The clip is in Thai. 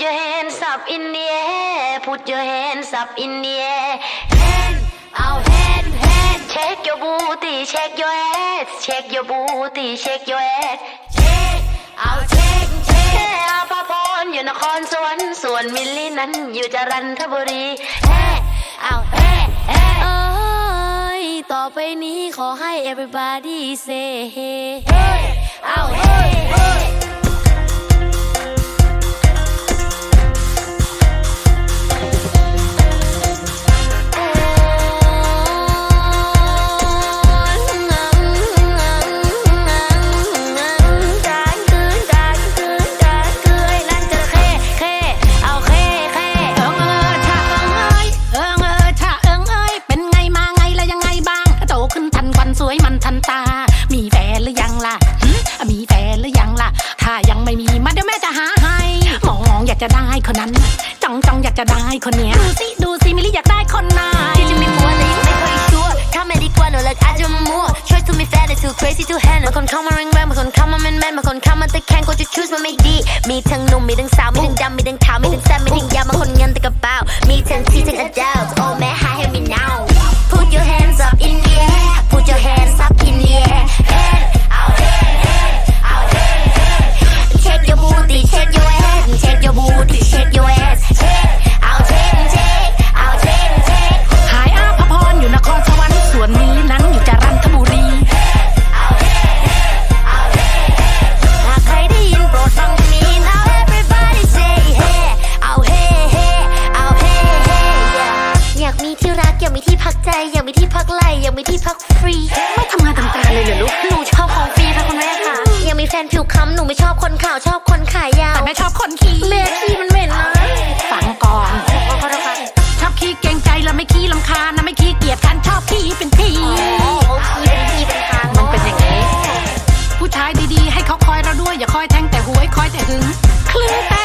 your hands up in the air put your hands up in the air hand out hand hand shake your booty shake your ass shake your booty shake your ass shake out shake shake อาภาพรอยู่นครสวรรค์ส่วนมิลลี่นั้นอยู่จรัญทบุรี Hey out hey hey เอ้ยต่อไปนี้ขอให้ everybody say hey hey out hey hey นทันตา มีแฟนหรือยังล่ะหึมีแฟนหรือยังล่ะ ถ้ายังไม่มีมาเดี๋ยวแม่จะหาให้ มองมองอยากจะได้คนนั้น จ้องจ้องอยากจะได้คนเนี้ย ดูสิดูสิมิลลี่อยากได้คนไหนที่จะมีผัวแต่ยังไม่ค่อยชัวร์ถ้าไม่ดีกว่าหนูเลิกอาจจะมั่ว Choice to me fair too crazy to handle บางคนเข้ามาแรงแรงบางคนเข้ามาแมนแมนบางคนเข้ามาตะแคงก็จะ choose มันไม่ดี มีทั้งหนุ่มมีทั้งสาวมีทั้งดำมีทั้งขาวมีทั้งแซ่บมีทั้งยาวบางคนเงินแต่กระเป๋ามีทั้งที่ทั้ง adult oh man พักใจอยากมีที่พักไหลอยากมีที่พักฟรี ไม่ทำงานทำการเลยเหรอลูกหนูชอบของฟรีค่ะคุณแม่ค่ะอยากมีแฟนผิวค้ำหนูไม่ชอบคนขาวชอบคนขายาวแต่แม่ชอบคนขี้แม่ขี้มันเหม็นนะฟังก่อนขอโทษค่ะชอบขี้เกรงใจแล้วไม่ขี้ลำคาญนะไม่ขี้เกียจกันชอบขี้เป็นทีอ๋อขี้เป็นขี้เป็นทางมันเป็นอย่างนี้ ผู้ชายดีๆ ให้เขาคอยเราด้วยอย่าคอยแทงแต่หวยคอยแต่หึงคลึง